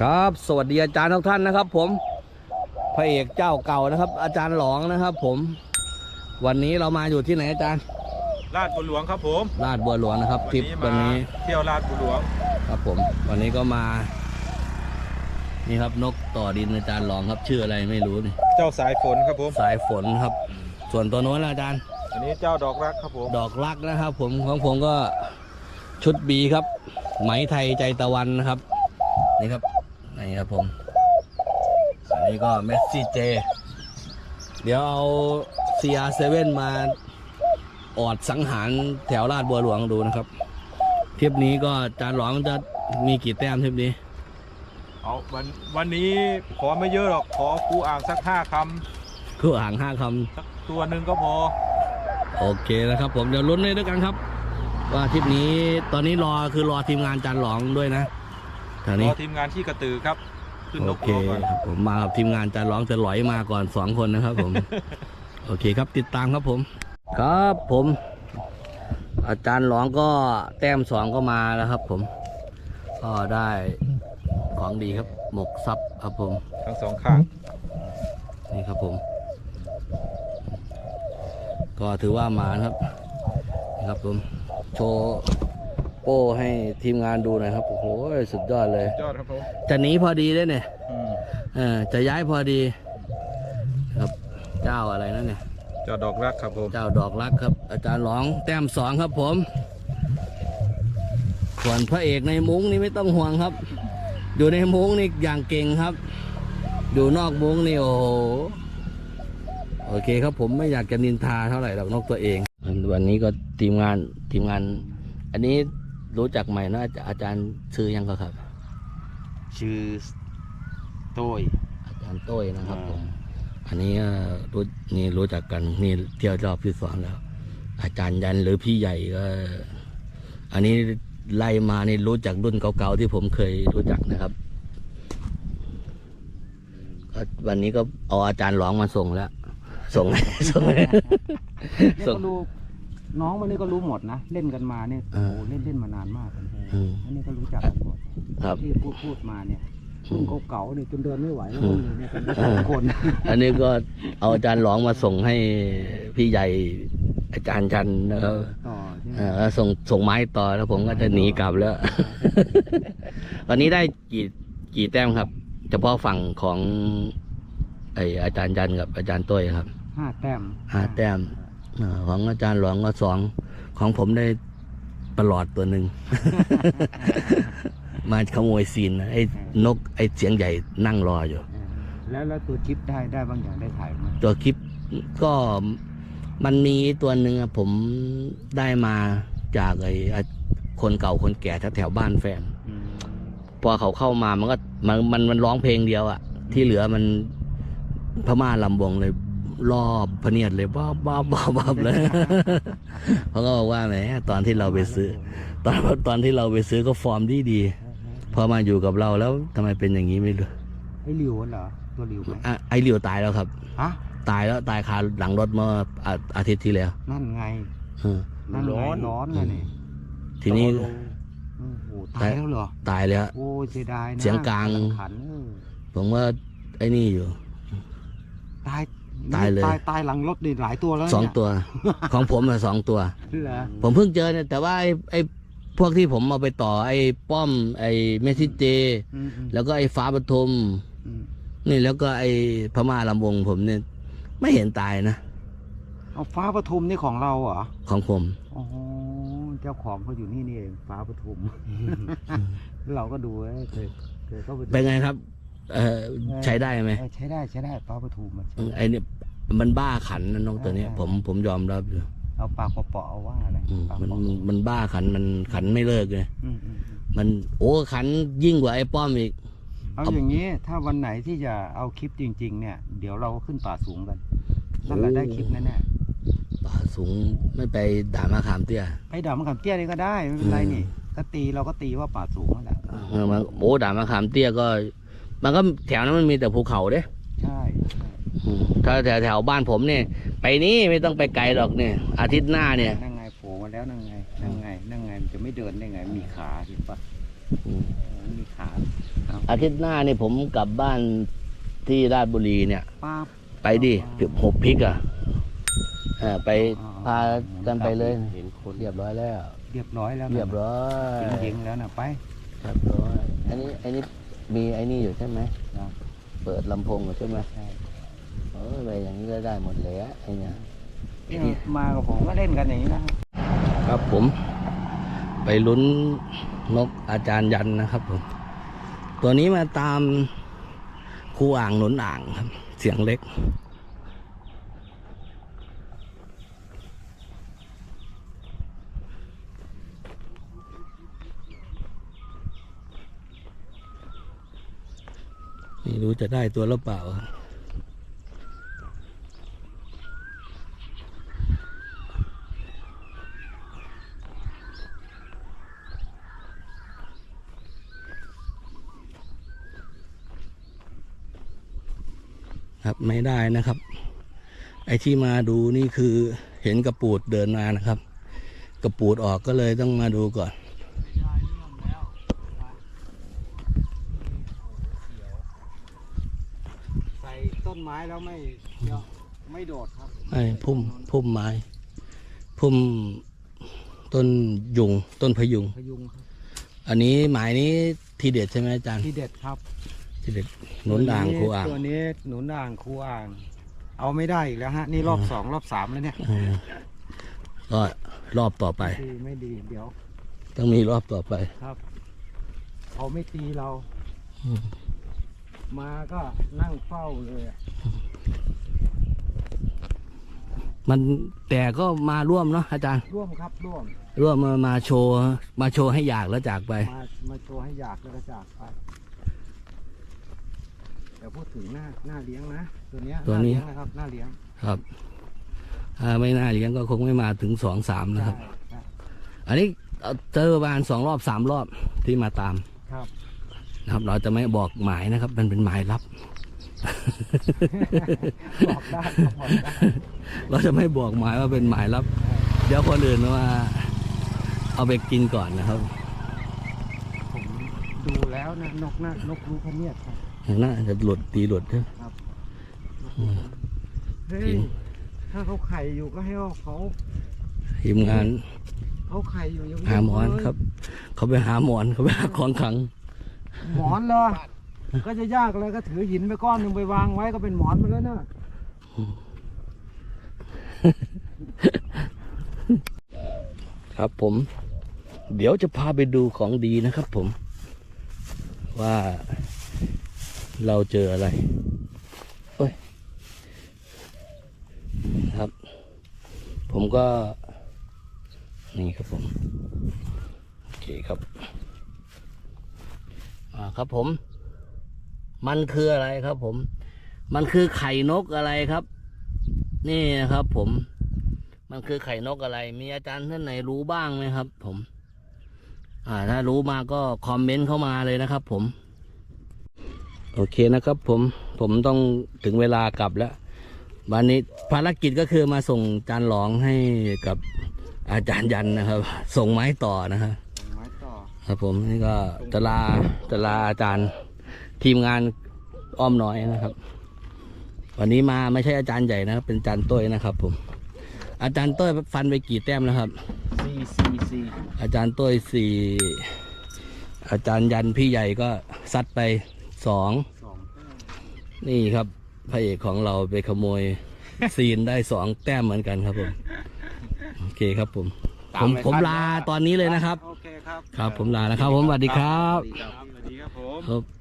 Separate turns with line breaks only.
ครับ สวัสดีอาจารย์ทุกท่านนะครับ ผมพระเอกเจ้าเก่านะครับ อาจารย์หลองนะครับ ผม วันนี้เรามาอยู่ที่ไหนอาจารย์
ลาดบุญหลวงครับผม
ลาดบัวหลวงนะครับทริปวันนี้
เที่ยวลาดบุญหลวง
ครับผม วันนี้ก็มา นี่ครับนกต่อดินอาจารย์หลองครับ ชื่ออะไรไม่รู้นี่
เจ้าสายฝนครับผม
สายฝนครับ ส่วนตัวโน้นล่ะอาจารย์
อันนี้เจ้าดอกรักครับผม
ดอกรักนะครับ ผมของผมก็ชุดบีครับ ไหมไทยใจตะวันนะครับนี่ครับ นี่ครับผม อันนี้ก็เมสซี่เจ เดี๋ยวเอา CR7 มาออดสังหารแถวลาดบัวหลวงดูนะครับทริปนี้ก็จานหลองจะมีกี่แต้มทริปนี้
เอาวันวันนี้ขอไม่เยอะหรอก ขอกูอ่างสักห้าค
คืออ่างห้าคำ
สักตัวหนึ่งก็พอำ
โอเคนะครับผมเดี๋ยวลุ้นเลยด้วยกันครับ ว่าทริปนี้ตอนนี้รอคือรอทีมงานจานหลองด้วยนะ แถว
ร
นี้
อทีมงานที่กระตือครับขึ้นน
โอกเค
ตัวก่อน
ครับผมมากับทีมงานจานร้องจะหลอยมาก่อนสองคนนะครับผม โอเคครับติดตามครับผม ครับผม อาจารย์หลองก็แต้มสองก็มาแล้วครับ ผม ก็ได้ของดีครับ หมกซับครับผม
ทั้งสองข้าง
นี่ครับผม ก็ถือว่ามานะครับนี่ครับผม โชว์ โป้ให้ทีมงานดูหน่อยครับ โอ้โห สุดยอดเลย
ยอดครับผม
จะหนีพอดีเลยเนี่ย
อืม
เออจะย้ายพอดี ครับ เจ้าอะไรนั่นเนี่ย
เจ้าดอกรักครับผม
เจ้าดอกรักครับ อาจารย์หลองแต้มสองครับผมส่วนพระเอกในมุ้งนี่ไม่ต้องห่วงครับ อยู่ในมุ้งนี่อย่างเก่งครับ อยู่นอกมุ้งนี่โอ้โหโอเคครับผมไม่อยากจะนินทาเท่าไหร่หรอกนกตัวเอง วันนี้ก็ทีมงานทีมงาน อันนี้ รู้จักใหม่นะอาจอาจารย์ชื่อยังก็ครับ
ชื่อโต้ย
อาจารย์โต้ยนะครับผมอันนี้ก็รู้นี่รู้จักกันนี่เที่ยวรอบที่สองแล้ว อาจารย์ยันหรือพี่ใหญ่ก็ อันนี้ไล่มานี่รู้จักรุ่นเก่าๆที่ผมเคยรู้จักนะครับก็วันนี้ก็เอาอาจารย์หลองมาส่งแล้ว ส่งส่ง
เนี่ย
ส่ง
ก็รู้ น้องมันนี่ก็รู้หมดนะ เล่นกันมาเนี่ย
อ่า
โอ้โหเล่นเล่นมานานมากเลย
อืม
อันนี้ก็รู้จักกันหมด
ครับ
ที่พูดพูดมาเนี่ยรุ่นเก่าๆเนี่ยจนเดินไม่ไหวแล้ว
อืม
เนี่ยเป็นสองคน
อันนี้ก็เอาอาจารย์หลองมาส่งให้พี่ใหญ่อาจารย์จันนะครับ
ต่อใช่ไหม
เออแล้วส่งส่งไม้ต่อแล้วผมก็จะหนีกลับแล้ววันนี้ได้กี่กี่แต้มครับ เฉพาะฝั่งของไออาจารย์จันกับอาจารย์ต้อยครับ
ห้าแต้ม
ห้าแต้มเออ ของอาจารย์หลวงก็สองของผมได้ประหลอดตัวหนึ่ง มาขโมยซีนนะไอ้นกไอ้เสียงใหญ่นั่งรออยู่
เออแล้วแล้วตัวคลิปได้ได้บางอย่างได้ถ่ายไหม
ตัวคลิปก็มันมีตัวหนึ่งอะผมได้มาจากไอ้อะคนเก่าคนแก่แถวๆบ้านแฟน
อืม
พอเขาเข้ามามันก็มันมันมันร้องเพลงเดียวอะที่เหลือมันพม่าลำวงเลย รอบพะเนียดเลยบ้าบ้าบ้าบ้าเลยเขาก็บอกว่าแหมตอนที่เราไปซื้อ ตอนตอนที่เราไปซื้อก็ฟอร์มดีดีๆพอมาอยู่กับเราแล้วทำไมเป็นอย่างนี้ไม่รู้
ไอ้หลิวเหรอตัวหลิวไหม
อะไอเหลียวตายแล้วครับ
ฮะ
ตายแล้วตายคาหลังรถเมื่ออาอาทิตย์ที่แล้ว
นั่นไง
เออ
นั่นไงร้อนเลยนี่
ทีนี้
โอ้โหตายแล้วเหรอ
ตายแล้ว
โอ้ยเสียดายนะ
เสียงกลาง
ขันเออ
ผมว่าไอ้นี่อยู่
ตาย
ตายเลย
ตายตายหลังรถนี่หลายตัวแล้ว
สอง
เนี่ย
ตัว ของผมอะสองตัว
เหรอ
ผมเพิ่งเจอเนี่ยแต่ว่าไอ้ไอ้พวกที่ผมเอาไปต่อไอ้ป้อม ไอ้เมสซิเจ
อืมอืม
แล้วก็ไอ้ฟ้าปฐม
อืม
นี่แล้วก็ไอ้พม่าลำวงผมเนี่ยไม่เห็นตายนะ
เอาฟ้าปทุมนี่ของเราเหรอ
ของผม
อ๋อเจ้าของเขาอยู่นี่นี่เองฟ้าปทุม เราก็ดูเอ้ยเคยเคยเข้าไปดู
เป็นไงครับ เออใช้ได้ไหม
เออใช้ได้ใช้ได้ฟ้าปทุมมัน
ไอ้เนี่ย มันบ้าขันนะน้องตัวเนี้ย ผมผมยอมรับอยู่
เอาปากเปาะๆเอาว่าอะไร
อืม
ปาก
มัน
เปาะ
มันมันบ้าขันมันขันไม่เลิกเลย
อืมอืมอืม
มันโอ้ขันยิ่งกว่าไอ้ป้อมอีก
เอา อย่างนี้ถ้าวันไหนที่จะเอาคลิปจริง ๆ เนี่ย เดี๋ยวเราขึ้นป่าสูงกันนั่นแหละได้คลิปแน่
ป่าสูงไม่ไปด่ามาขามเตี้ย
ๆไปด่ามะขามเตี้ยนี่ก็ได้ไม่เป็นไรนี่ก็ตีเราก็ตีว่าป่าสูงนั่นแหละ
เออมันโอ้ด่ามาขามเตี้ยก็ มันก็แถวนั้นมันมีแต่ภูเขาเด้
ใช่ใช่
อืม ถ้าแถวแถวบ้านผมเนี่ย ไปนี่ไม่ต้องไปไกลหรอกเนี่ย อาทิตย์หน้าเนี่ย
นั่งไงโผล่มาแล้วนั่งไง นั่งไง นั่งไงมันจะไม่เดินได้ไง มีขาเห็นปะ
อืม
เออมีขาครับ
อาทิตย์หน้านี่ผมกลับบ้านที่ราชบุรีเนี่ย
ป้าบ
ไปดิหกพิกอะเออไป
อ๋อ
พากันไปเลย
เห็นคน
เรียบร้อยแล้ว
เรียบร้อยแล้วนะ
เรียบร้อย
จริงๆแล้วนะไป
เรียบร้อยอันนี้อันนี้มีไอ้นี่อยู่ใช่ไหม
ครับ
เปิดลำโพงอยู่ใช่ไหม
ใช่
เออไปอย่างนี้ก็ได้หมดเลยอะไอ้เนี่ย
นี่มากับผมก็เล่นกันอย่างนี้นะครับ
ครับผม ไปลุ้นนกอาจารย์ยันนะครับผม ตัวนี้มาตามครูอ่างหนุนอ่างครับ เสียงเล็กไม่รู้จะได้ตัวหรือเปล่า ครับ ไม่ได้นะครับ ไอ้ที่มาดูนี่คือเห็นกระปูดเดินมานะครับ กระปูดออกก็เลยต้องมาดูก่อน
ใส่ต้นไม้แล้วไม่ไม่โดดครับ
ไอ้พุ่มพุ่มไม้ พุ่มต้นยุงต้นพยุง
พยุงครับ
อันนี้หมายนี้ทีเด็ดใช่ไหมอาจารย์
ที่เด็ดครับ
ทีเด็ดหนุนด่างครูอ่าง
ตัวนี้หนุนด่างครูอ่าง เอาไม่ได้อีกแล้วฮะ นี่รอบสองรอบสามแล้วเนี่ย
อืมก็รอบต่อไป
ดีไม่ดีเดี๋ยว
ต้องมีรอบต่อไป
ครับเขาไม่ตีเรา
อืม
มาก็นั่งเฝ้าเลยอะ
มันแต่ก็มาร่วมเนาะอาจารย์
ร่วมครับร่วม
ร่วมมามาโชว์ มาโชว์ให้อยากแล้วจากไป
มามาโชว์ให้อยากแล้วก็จากไป เดี๋ยวพูดถึงหน้าหน้าเลี้ยงนะตัวเนี้ย
ตัวนี้
หาเลี้ยงนะครับหน้าเลี้ยง
ครับ ถ้าไม่น่าเลี้ยงก็คงไม่มาถึงสองสามนะครับ
ใช่ใช่
อันนี้เอาเจอประมาณสองรอบสามรอบที่มาตาม
ครับ
นะครับ เราจะไม่บอกหมายนะครับ มันเป็นหมายลับ
บอกได้ครับบอกได้
เราจะไม่บอกหมายว่าเป็นหมายลับ เดี๋ยวคนอื่นมาเอาไปกินก่อนนะครับ
ผมดูแล้วนะนกหน้านกรู้พะเนียดครับ
น่าจะหลุดตีหลุดนะ
เฮ้
จริ
ย
ง
ถ้าเขาไข่อยู่ก็ให้เขา
ทีมงาน
เขาไข่อยู่ยัง
หาหมอนครับ เขาไปหาหมอนเขาไปหาของขัง
หมอนเหรอก็จะยากเลยก็ถือหินไปก้อนหนึ่งไปวางไว้ก็เป็นหมอนไปแล้วเนอะ
ครับผม เดี๋ยวจะพาไปดูของดีนะครับผม ว่า เราเจออะไรเอ้ยครับ ผมก็ นี่ครับผม โอเคครับ อ่าครับผม มันคืออะไรครับผม มันคือไข่นกอะไรครับ นี่นะครับผม มันคือไข่นกอะไร มีอาจารย์ท่านไหนรู้บ้างไหมครับ ผม อ่า ถ้ารู้มาก็คอมเมนต์เข้ามาเลยนะครับ ผม โอเคนะครับผมผมต้องถึงเวลากลับแล้ว วันนี้ภารกิจก็คือมาส่งจานหลองให้กับอาจารย์ยันนะครับ ส่งไม้ต่อนะครับ
ไม้ต่อ
ครับผมนี่ก็จะลาจะลาอาจารย์ทีมงานอ้อมน้อยนะครับ วันนี้มาไม่ใช่อาจารย์ใหญ่นะครับเป็นอาจารย์ต้ยนะครับ ผม อาจารย์ต้ยฟันไปกี่แต้มแล้วครับ
ซีซีซี
อาจารย์ต้ยสี่อาจารย์ยันพี่ใหญ่ก็ซัดไป สอง
สองแต้ม
นี่ครับพระเอกของเราไปขโมย ซีนได้สองแต้มเหมือนกันครับผม โอเคครับผม ผมผมลาตอนนี้เลยนะครับ
โอเคครับ
ครับ ผมลานะครับ ผมสวัสดีครับ
สวัสดีครับ
สวัสดีครับผม
ครับ